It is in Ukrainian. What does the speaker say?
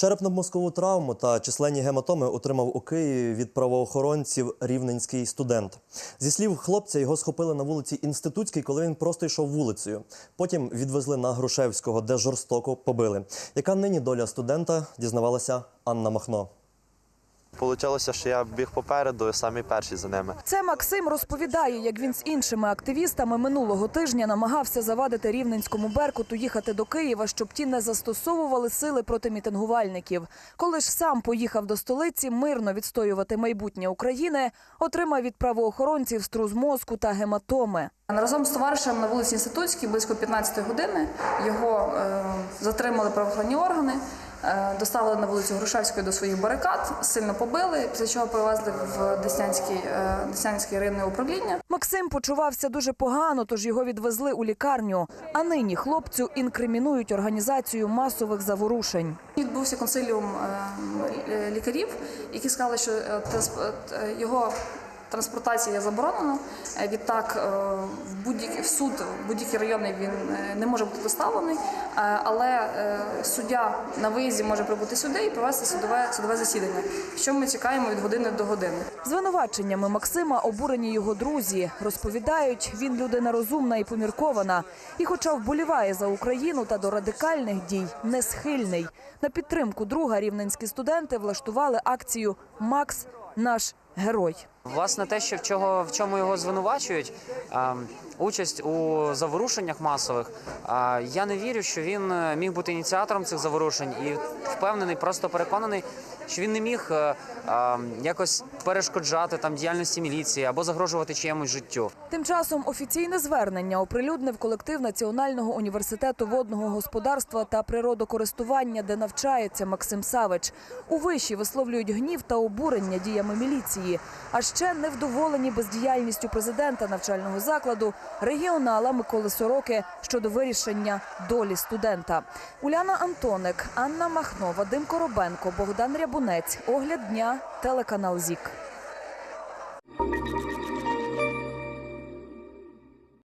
Черепно-мозкову травму та численні гематоми отримав у Києві від правоохоронців рівненський студент. Зі слів хлопця, його схопили на вулиці Інститутській, коли він просто йшов вулицею. Потім відвезли на Грушевського, де жорстоко побили. Яка нині доля студента, дізнавалася Анна Махно. Получалося, що я біг попереду, самий перший за ними. Це Максим розповідає, як він з іншими активістами минулого тижня намагався завадити рівненському беркуту їхати до Києва, щоб ті не застосовували сили проти мітингувальників. Коли ж сам поїхав до столиці мирно відстоювати майбутнє України, отримав від правоохоронців струс мозку та гематоми. Разом з товаришем на вулиці Інститутській близько 15 години його е, затримали правоохоронні органи, доставили на вулицю Грушевської до своїх барикад, сильно побили, після чого привезли в е, Деснянське районне управління. Максим почувався дуже погано, тож його відвезли у лікарню. А нині хлопцю інкримінують організацію масових заворушень. Відбувся консиліум е, лікарів, які сказали, що е, е, його транспортація заборонена. Е, Відтак е, в будь-який суд, в будь-який районний він е, не може бути доставлений, але суддя на виїзді може прибути сюди і провести судове судове засідання. Що ми чекаємо від години до години. Звинуваченнями Максима обурені його друзі. Розповідають, він людина розумна і поміркована. І, хоча вболіває за Україну та до радикальних дій, не схильний. На підтримку друга рівненські студенти влаштували акцію Макс наш герой. Власне, те, що в чого в чому його звинувачують, а, участь у заворушеннях масових. А, я не вірю, що він е, міг бути ініціатором цих заворушень, і впевнений, просто переконаний, що він не міг е, а, якось перешкоджати там діяльності міліції або загрожувати чиємусь життю. Тим часом офіційне звернення оприлюднив колектив Національного університету водного господарства та природокористування, де навчається Максим Савич. У виші висловлюють гнів та обурення діями міліції. А ще невдоволені бездіяльністю президента навчального закладу регіонала Миколи Сороки щодо вирішення долі студента. Уляна Антоник, Анна Махно, Вадим Коробенко, Богдан Рябунець. Огляд дня, телеканал ЗІК.